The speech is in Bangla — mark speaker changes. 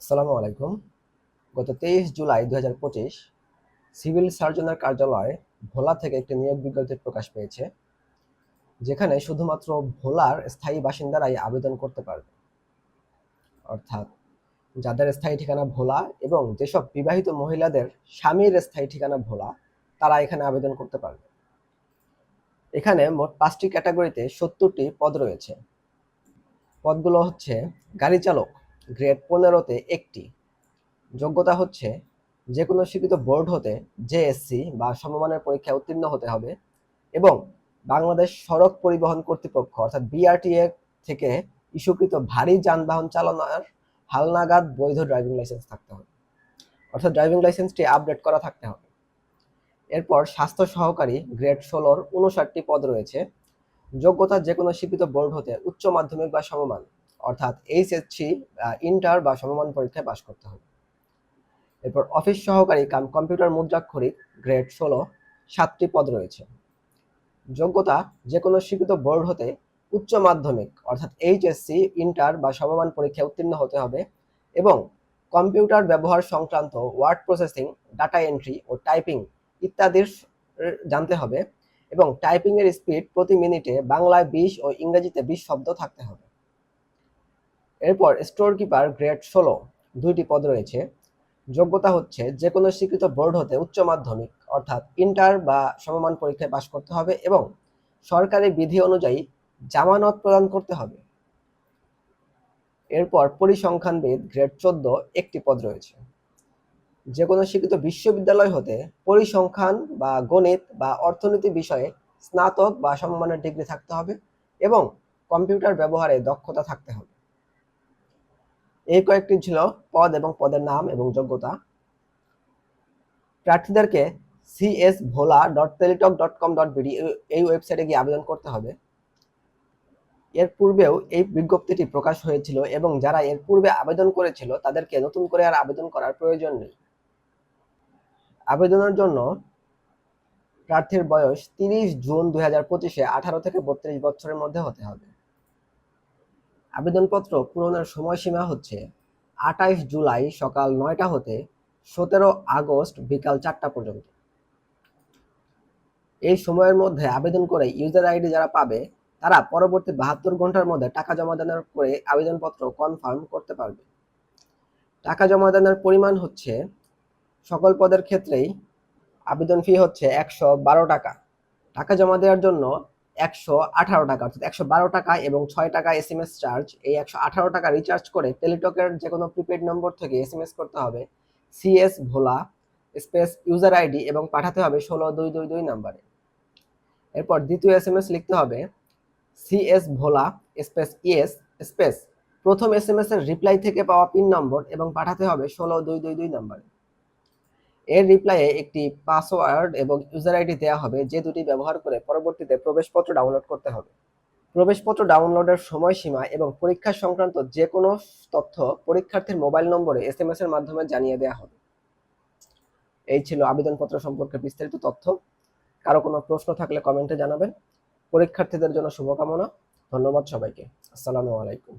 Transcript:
Speaker 1: আসসালামু আলাইকুম। গত তেইশ জুলাই দু হাজার পঁচিশ সিভিল সার্জনের কার্যালয় ভোলা থেকে একটি নিয়োগ বিজ্ঞপ্তি প্রকাশ পেয়েছে, যেখানে শুধুমাত্র ভোলার স্থায়ী বাসিন্দারাই আবেদন করতে পারবে। অর্থাৎ যাদের স্থায়ী ঠিকানা ভোলা এবং যেসব বিবাহিত মহিলাদের স্বামীর স্থায়ী ঠিকানা ভোলা, তারা এখানে আবেদন করতে পারবে। এখানে মোট পাঁচটি ক্যাটাগরিতে সত্তরটি পদ রয়েছে। পদগুলো হচ্ছে গাড়ি চালক গ্রেড পনেরোতে একটি। যোগ্যতা হচ্ছে যে কোনো স্বীকৃত বোর্ড হতে জেএসসি বা সমমানের পরীক্ষায় উত্তীর্ণ হতে হবে এবং বাংলাদেশ সড়ক পরিবহন কর্তৃপক্ষ অর্থাৎ বিআরটিএ থেকে ইস্যুকৃত ভারী যানবাহন চালানোর হালনাগাদ বৈধ ড্রাইভিং লাইসেন্স থাকতে হবে। অর্থাৎ ড্রাইভিং লাইসেন্সটি আপডেট করা থাকতে হবে। এরপর স্বাস্থ্য সহকারী গ্রেড ষোলোর উনষাটটি পদ রয়েছে। যোগ্যতা যে কোনো স্বীকৃত বোর্ড হতে উচ্চ মাধ্যমিক বা সমমান। অর্থাৎ এইচএসসি ইন্টার বা সমমান পরীক্ষায় পাশ করতে হবে। এরপর অফিস সহকারী কাম কম্পিউটার মুদ্রাক্ষরিক গ্রেড ষোলো, সাতটি পদ রয়েছে। যোগ্যতা যে কোনো স্বীকৃত বোর্ড হতে উচ্চ মাধ্যমিক, অর্থাৎ এইচএসসি ইন্টার বা সমমান পরীক্ষায় উত্তীর্ণ হতে হবে এবং কম্পিউটার ব্যবহার সংক্রান্ত ওয়ার্ড প্রসেসিং ডাটা এন্ট্রি ও টাইপিং ইত্যাদির জানতে হবে এবং টাইপিংয়ের স্পিড প্রতি মিনিটে বাংলায় বিশ ও ইংরেজিতে বিশ শব্দ থাকতে হবে। এরপর স্টোর কিপার গ্রেড ষোলো, দুইটি পদ রয়েছে। যোগ্যতা হচ্ছে যে কোনো স্বীকৃত বোর্ড হতে উচ্চ মাধ্যমিক, অর্থাৎ ইন্টার বা সমমান পরীক্ষায় পাশ করতে হবে এবং সরকারি বিধি অনুযায়ী জামানত প্রদান করতে হবে। এরপর পরিসংখ্যানবিদ গ্রেড চোদ্দ, একটি পদ রয়েছে। যে কোনো শিক্ষিত বিশ্ববিদ্যালয় হতে পরিসংখ্যান বা গণিত বা অর্থনীতি বিষয়ে স্নাতক বা সমমানের ডিগ্রি থাকতে হবে এবং কম্পিউটার ব্যবহারে দক্ষতা থাকতে হবে। এই কয়েকটি ছিল পদ এবং পদের নাম এবং যোগ্যতা। প্রার্থীদেরকে CS Bhola dot Teletalk dot com dot BD এই ওয়েবসাইটে গিয়ে আবেদন করতে হবে। এর পূর্বেও এই বিজ্ঞপ্তিটি প্রকাশ হয়েছিল এবং যারা এর পূর্বে আবেদন করেছিল তাদেরকে নতুন করে আর আবেদন করার প্রয়োজন নেই। আবেদনের জন্য প্রার্থীর বয়স তিরিশ জুন দুই হাজার পঁচিশে আঠারো থেকে বত্রিশ বছরের মধ্যে হতে হবে। আবেদনপত্র পূরণের সময়সীমা হচ্ছে আঠাইশ জুলাই সকাল নয়টা হতে সতেরো আগস্ট বিকাল চারটা পর্যন্ত। এই সময়ের মধ্যে আবেদন করে ইউজার আইডি যারা পাবে, তারা পরবর্তী বাহাত্তর ঘণ্টার মধ্যে টাকা জমা দানের করে আবেদনপত্র কনফার্ম করতে পারবে। টাকা জমা দানের পরিমাণ হচ্ছে, সকল পদের ক্ষেত্রেই আবেদন ফি হচ্ছে একশো বারো টাকা। টাকা জমা দেওয়ার জন্য একশো আঠারো টাকা, অর্থাৎ একশো বারো টাকা এবং ছয় টাকা এস এম এস চার্জ এই একশো আঠারো টাকা রিচার্জ করে টেলিটকের যে কোনো প্রিপেড নম্বর থেকে এস এম এস করতে হবে CS Bhola space user ID এবং পাঠাতে হবে ষোলো দুই দুই দুই নাম্বারে এরপর দ্বিতীয় এস এম এস লিখতে হবে CS Bhola space ES space প্রথম এস এম এস এর রিপ্লাই থেকে পাওয়া পিন নম্বর এবং পাঠাতে হবে ষোলো দুই দুই দুই নাম্বারে এর রিপ্লাইয়ে একটি পাসওয়ার্ড এবং ইউজার আইডি দেওয়া হবে, যে দুটি ব্যবহার করে পরবর্তীতে প্রবেশপত্র ডাউনলোড করতে হবে। প্রবেশপত্র ডাউনলোডের সময়সীমা এবং পরীক্ষা সংক্রান্ত যে কোনো তথ্য পরীক্ষার্থীর মোবাইল নম্বরে এস এম এস এর মাধ্যমে জানিয়ে দেওয়া হবে। এই ছিল আবেদনপত্র সম্পর্কে বিস্তারিত তথ্য। কারও কোনো প্রশ্ন থাকলে কমেন্টে জানাবেন। পরীক্ষার্থীদের জন্য শুভকামনা। ধন্যবাদ সবাইকে। আসসালামু আলাইকুম।